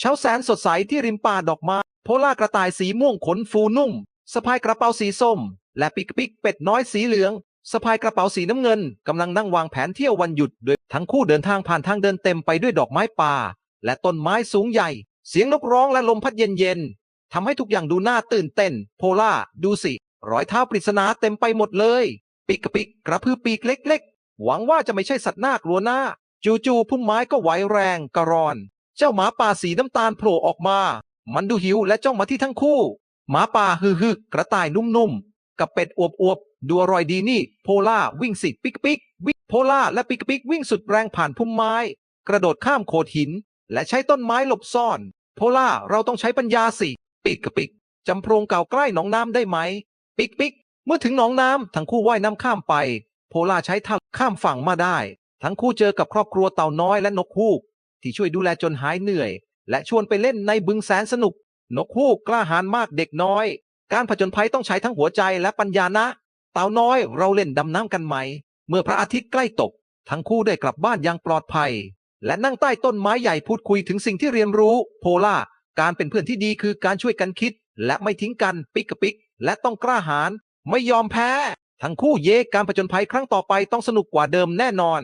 เช้าแสนสดใสที่ริมป่าดอกไม้โพล่ากระต่ายสีม่วงขนฟูนุ่มสะพายกระเป๋าสีส้ม และปิกปิกเป็ดน้อยสีเหลืองสะพายกระเป๋าสีน้ำเงินกำลังนั่งวางแผนเที่ยววันหยุดโดยทั้งคู่เดินทางผ่านทางเดินเต็มไปด้วยดอกไม้ป่า และต้นไม้สูงใหญ่ เสียงนกร้องและลมพัดเย็นๆทำให้ทุกอย่างดูน่าตื่นเต้น โพล่าดูสิ รอยเท้าปริศนาเต็มไปหมดเลย ปิกกระปิกกระพือปีกเล็ก ๆ หวังว่าจะไม่ใช่สัตว์น่ากลัวหน้า จู่ๆพุ่มไม้ก็ไหวแรงกระรอน เจ้าหมาป่าสีน้ำตาลโผล่ออกมา มันดูหิวและจ้องมาที่ทั้งคู่ หมาป่าฮือฮึกระต่ายนุ่มๆ กับเป็ดอวบๆดูอร่อยดีนี่ โพล่าวิ่งสิปิกปิกวิ่งโพล่าและปิกปิกวิ่งสุดแรงผ่านพุ่มไม้ กระโดดข้ามโขดหิน และใช้ต้นไม้หลบซ่อน โพล่าเราต้องใช้ปัญญาสิปิกปิกจำโพรงเก่าใกล้หนองน้ำได้ไหม ปิกปิกเมื่อถึงหนองน้ำทั้งคู่ว่ายน้ำข้ามไป โพล่าใช้ท่าข้ามฝั่งมาได้ ทั้งคู่เจอกับครอบครัวเต่าน้อยและนกฮูก ที่ช่วยดูแลจนหายเหนื่อย และชวนไปเล่นในบึงแสนสนุก นกฮูกกล้าหาญมากเด็กน้อย การผจญภัยต้องใช้ทั้งหัวใจและปัญญานะ เต่าน้อยเราเล่นดำน้ำกันไหม เมื่อพระอาทิตย์ใกล้ตก ทั้งคู่ได้กลับบ้านอย่างปลอดภัย และนั่งใต้ต้นไม้ใหญ่พูดคุยถึงสิ่งที่เรียนรู้ โพล่าการเป็นเพื่อนที่ดีคือการช่วยกันคิด และไม่ทิ้งกันปิกกปิก และต้องกล้าหาญไม่ยอมแพ้ ทั้งคู่เยกการผจญภัยครั้งต่อไปต้องสนุกกว่าเดิมแน่นอน